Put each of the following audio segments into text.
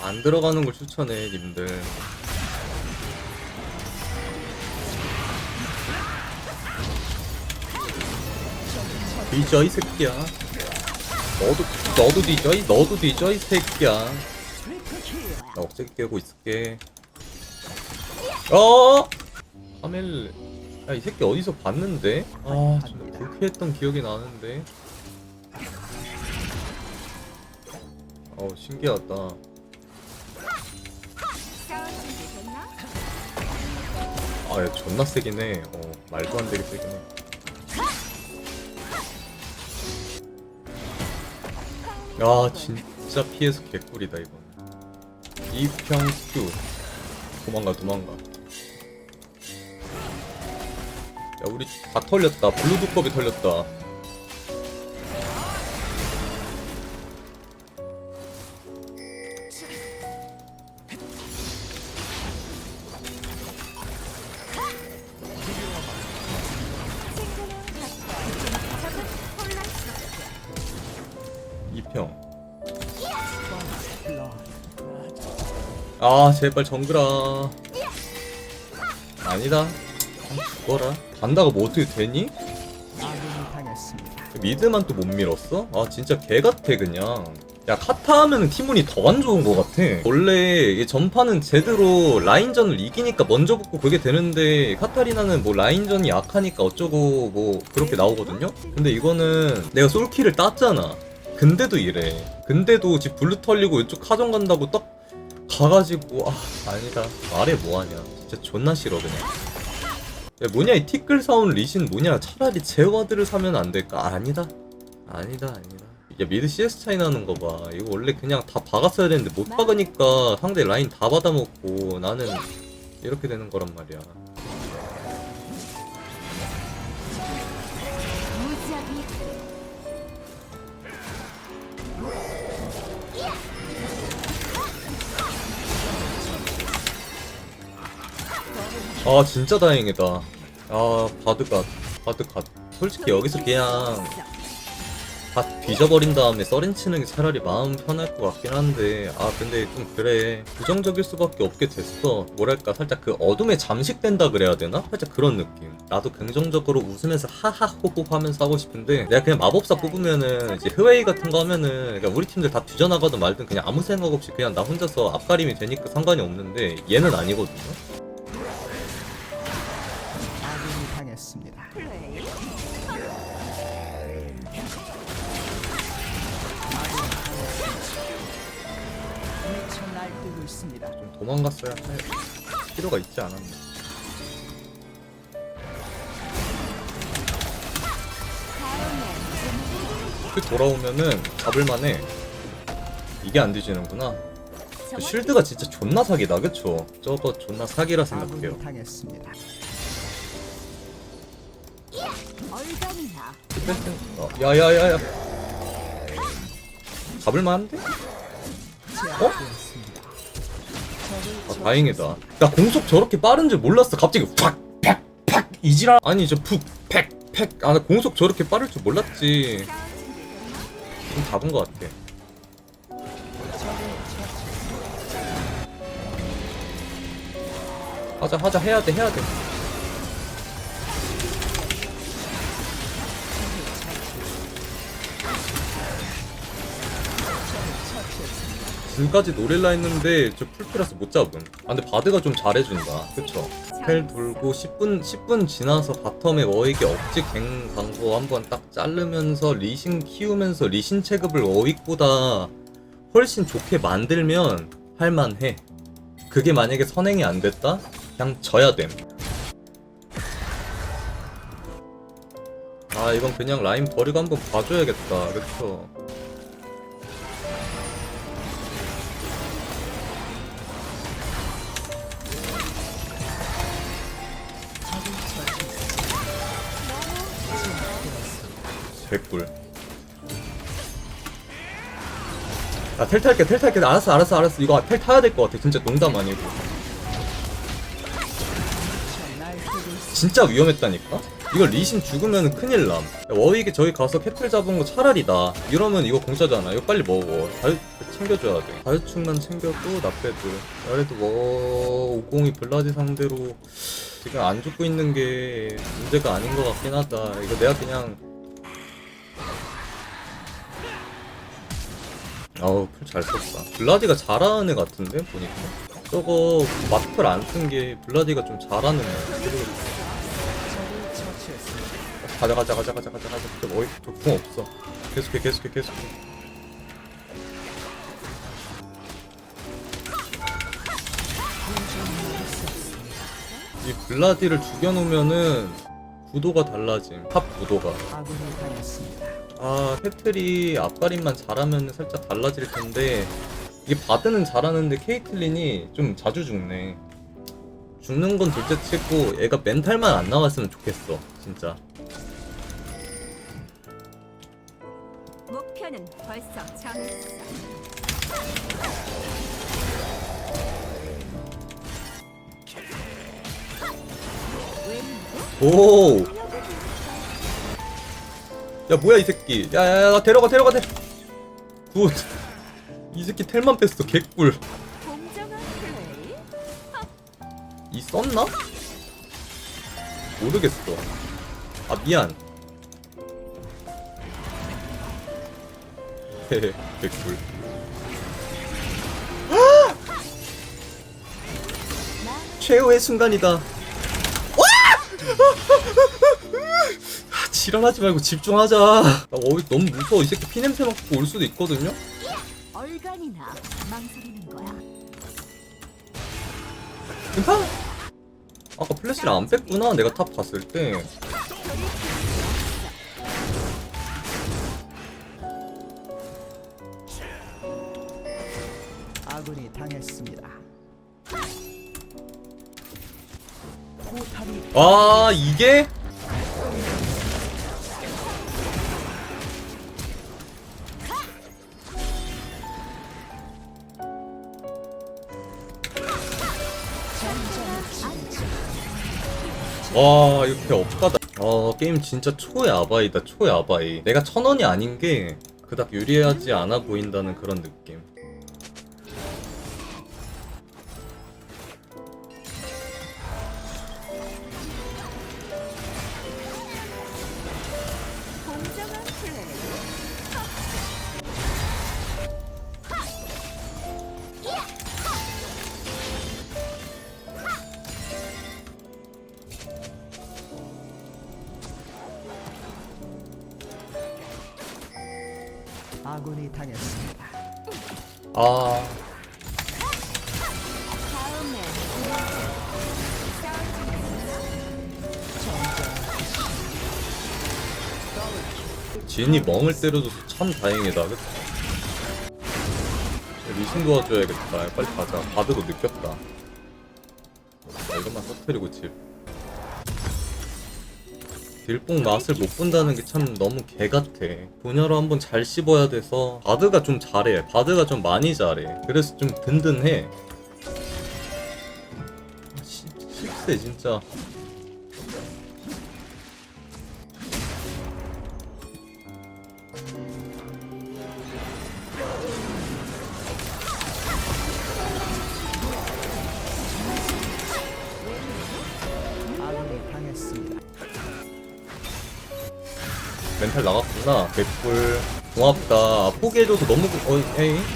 안 들어가는 걸 추천해 님들. 뒤져 이 새끼야. 너도 너도 뒤져 이 너도 뒤져 이 새끼야. 나 억제기 깨고 있을게. 어? 카멜 야이 새끼 어디서 봤는데? 아 진짜 불쾌했던 기억이 나는데. 어우 신기하다 아, 야, 존나 세긴 해. 어, 말도 안 되게 세긴 해. 야, 진짜 피해서 개꿀이다, 이건. 이평수. 도망가, 도망가. 야, 우리 다 털렸다. 블루두껍이 털렸다. 아, 제발 정글아. 아니다. 그냥 죽어라. 간다가 뭐 어떻게 되니? 미드만 또 못 밀었어? 아 진짜 개같아 그냥 야 카타 하면은 티문이 더 안 좋은 것 같아 원래 이 전파는 제대로 라인전을 이기니까 먼저 붙고 그게 되는데 카타리나는 뭐 라인전이 약하니까 어쩌고 뭐 그렇게 나오거든요? 근데 이거는 내가 솔킬을 땄잖아 근데도 이래 근데도 집 블루 털리고 이쪽 카정 간다고 딱 가가지고 아 아니다. 말해 뭐하냐. 진짜 존나 싫어 그냥. 야 뭐냐 이 티끌 사온 리신 뭐냐. 차라리 제와드를 사면 안 될까? 아니다. 아니다 아니다. 야 미드 CS 차이 나는 거 봐. 이거 원래 그냥 다 박았어야 되는데 못 박으니까 상대 라인 다 받아먹고 나는 이렇게 되는 거란 말이야 아 진짜 다행이다. 아 바드갓 바드갓. 솔직히 여기서 그냥 다 뒤져버린 다음에 썰인 치는 게 차라리 마음 편할 것 같긴 한데 아 근데 좀 그래. 부정적일 수밖에 없게 됐어. 뭐랄까 살짝 그 어둠에 잠식된다 그래야 되나? 살짝 그런 느낌. 나도 긍정적으로 웃으면서 하하호호 하면서 하고 싶은데 내가 그냥 마법사 뽑으면은 이제 흐웨이 같은 거 하면은 그러니까 우리 팀들 다 뒤져나가든 말든 그냥 아무 생각 없이 그냥 나 혼자서 앞가림이 되니까 상관이 없는데 얘는 아니거든요 미쳐 날뛰고 있습니다. 좀 도망갔어야 할 필요가 있지 않았나. 그 돌아오면은 잡을만해. 이게 안 뒤지는구나. 그 쉴드가 진짜 존나 사기다, 그쵸? 저거 존나 사기라 생각해요. 아군이 당했습니다. 어, 야야야야. 잡을만한데? 제압되었습니다. 아, 다행이다. 나 공속 저렇게 빠른 줄 몰랐어. 갑자기 팍, 팍, 팍 이지라. 아니 저 푹, 팩, 팩. 아, 나 공속 저렇게 빠를 줄 몰랐지. 좀 잡은 것 같아. 하자, 하자, 해야 돼, 해야 돼. 지금까지 노릴라 했는데 저 풀피라서 못 잡음. 아 근데 바드가 좀 잘해준다. 그쵸? 펠 돌고 10분 10분 지나서 바텀에 워익이 억지 갱 광고 한번 딱 자르면서 리신 키우면서 리신 체급을 워익보다 훨씬 좋게 만들면 할만해. 그게 만약에 선행이 안 됐다? 그냥 져야 됨. 아 이건 그냥 라임 버리고 한번 봐줘야겠다. 그쵸? 개꿀. 나텔 탈게, 텔 탈게. 알았어, 알았어, 알았어. 이거 텔 타야 될 것 같아. 진짜 농담 아니고. 진짜 위험했다니까? 이거 리신 죽으면 큰일 남. 워윅이 저기 가서 캐틀 잡은 거 차라리 나. 이러면 이거 공짜잖아. 이거 빨리 먹어. 다이 챙겨줘야 돼. 다이축만 챙겨도 나빼드. 그래도 뭐 오공이 블라디 상대로 지금 안 죽고 있는 게 문제가 아닌 것 같긴 하다. 이거 내가 그냥 아우 풀잘 썼다. 블라디가 잘하는 애 같은데 보니까. 저거 마플 안쓴 게 블라디가 좀 잘하는 애. 가자 가자 가자 가자 가자 가자 저 어이 저궁 없어 계속해 계속해 계속해 이 블라디를 죽여놓으면은 구도가 달라짐 탑 구도가 아 캐틀이 앞가림만 잘하면 살짝 달라질 텐데 이게 바드는 잘하는데 케이틀린이 좀 자주 죽네 죽는 건 둘째 치고 얘가 멘탈만 안 나왔으면 좋겠어 진짜 목표는 벌써 정했어. 오. 야 뭐야 이 새끼. 야야야 나 데려가 데려가 데. 굿. 이 새끼 텔만 뺐어 개꿀. 공정한 플레이. 이 썼나? 모르겠어. 아 미안. 헤헤 개꿀. 최후의 순간이다. 지랄하지 말고 집중하자. 나 어이 너무 무서워. 이 새끼 피 냄새 맡고 올 수도 있거든요. 얼간이나 망설이는 거야. 괜찮아. 아까 플래시를 안 뺐구나. 내가 탑 봤을 때. 아군이 당했습니다. 포탑이 아 이게? 와 이렇게 업가다. 아 게임 진짜 초야바이다 초야바이. 내가 천 원이 아닌 게 그닥 유리하지 않아 보인다는 그런 느낌 아군이 당했습니다. 아. 진이 멍을 때려줘서 참 다행이다 그치? 리신 도와줘야겠다. 빨리 가자. 바드도 느꼈다. 자, 이것만 터트리고 집 딜뽕 맛을 못 본다는 게 참 너무 개같아. 분야로 한번 잘 씹어야 돼서 바드가 좀 잘해. 바드가 좀 많이 잘해. 그래서 좀 든든해. 아, 씨, 실세 진짜 멘탈 나갔구나. 개꿀. 고맙다. 포기해줘서 너무, 고- 어, 에이.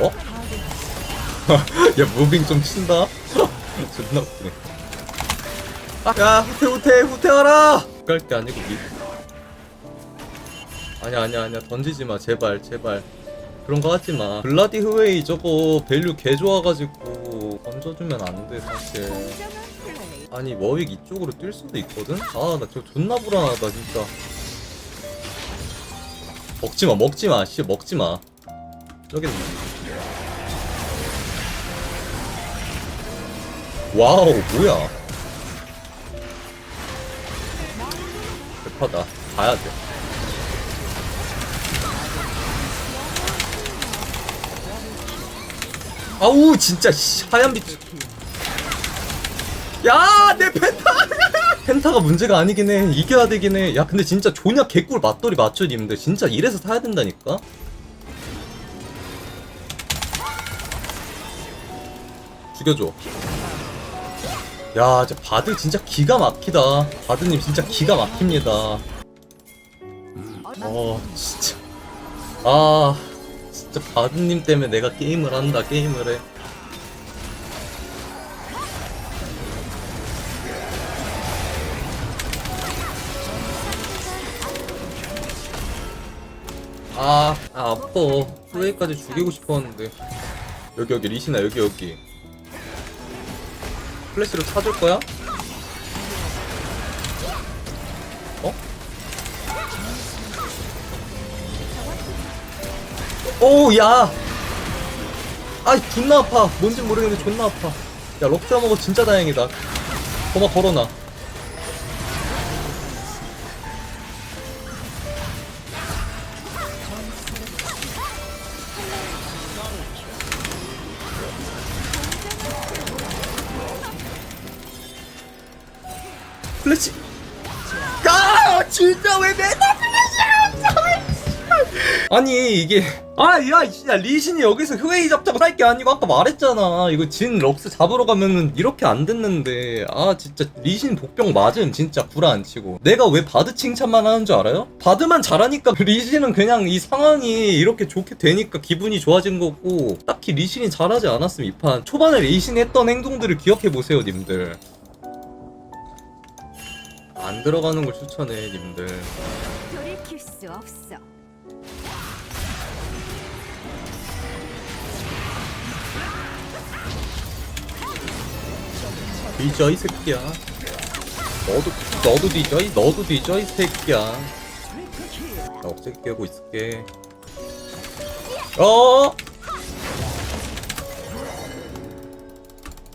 어? 야, 무빙 좀 친다? 존나 웃기네. 아, 야, 후퇴, 후퇴, 후퇴하라! 갈게 아니고 미. 아니야, 아니야, 아니야. 던지지 마. 제발, 제발. 그런 거 하지 마. 블라디 흐웨이 저거 밸류 개 좋아가지고 던져주면 안 돼, 사실. 아니 워윅 이쪽으로 뛸 수도 있거든? 아나저 존나 불안하다 진짜. 먹지마 먹지마 씨 먹지마. 저기는. 와우 뭐야? 급하다. 가야돼. 아우 진짜 씨 하얀 빛 야, 내 펜타! 펜타가 문제가 아니긴 해. 이겨야 되긴 해. 야, 근데 진짜 조냐 개꿀 맛돌이 맞죠, 님들? 진짜 이래서 사야 된다니까? 죽여줘. 야, 진짜 바드 진짜 기가 막히다. 바드님 진짜 기가 막힙니다. 어, 진짜. 아, 진짜 바드님 때문에 내가 게임을 한다, 게임을 해. 아, 아 아파. 플레이까지 죽이고 싶었는데. 여기 여기 리시나 여기 여기. 플래시로 찾을 거야? 어? 오, 야! 아, 존나 아파. 뭔진 모르겠는데 존나 아파. 야, 럭스라 먹어 진짜 다행이다. 거마 걸어놔. 플래시. 아, 진짜 왜 맨날 플래시야? 아니 이게 아야 진짜 리신이 여기서 효웨이 잡자고 살게 아니고 아까 말했잖아 이거 진 럭스 잡으러 가면은 이렇게 안 됐는데 아 진짜 리신 복병 맞음 진짜 구라 안 치고 내가 왜 바드 칭찬만 하는 줄 알아요? 바드만 잘하니까 리신은 그냥 이 상황이 이렇게 좋게 되니까 기분이 좋아진 거고 딱히 리신이 잘하지 않았으면 이 판 초반에 리신이 했던 행동들을 기억해 보세요 님들 안 들어가는 걸 추천해 님들. 돌이킬 수 없어. 뒤져 이 새끼야. 너도 너도 뒤져 이 너도 뒤져 이 새끼야. 나 억제 깨고 있을게. 어?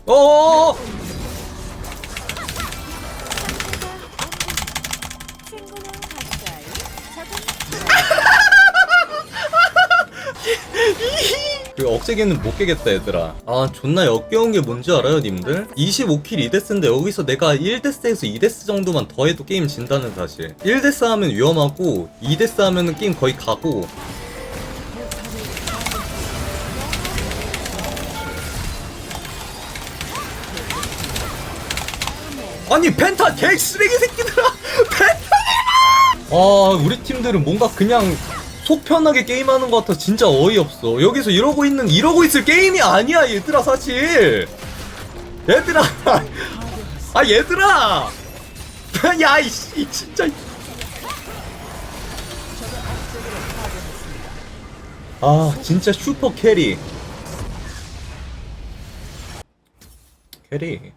어! 친구 그 억제기는 못 깨겠다 얘들아. 아 존나 역겨운 게 뭔지 알아요 님들? 25킬 2데스인데 여기서 내가 1데스에서 2데스 정도만 더 해도 게임 진다는 사실. 1데스 하면 위험하고 2데스 하면 게임 거의 가고. 아니 펜타 개 쓰레기 새끼들아! 펜타 아 우리 팀들은 뭔가 그냥 속 편하게 게임하는 것 같아 진짜 어이없어. 여기서 이러고 있는 이러고 있을 게임이 아니야 얘들아 사실. 얘들아. 아 얘들아! 야이씨 진짜. 아 진짜 슈퍼 캐리. 캐리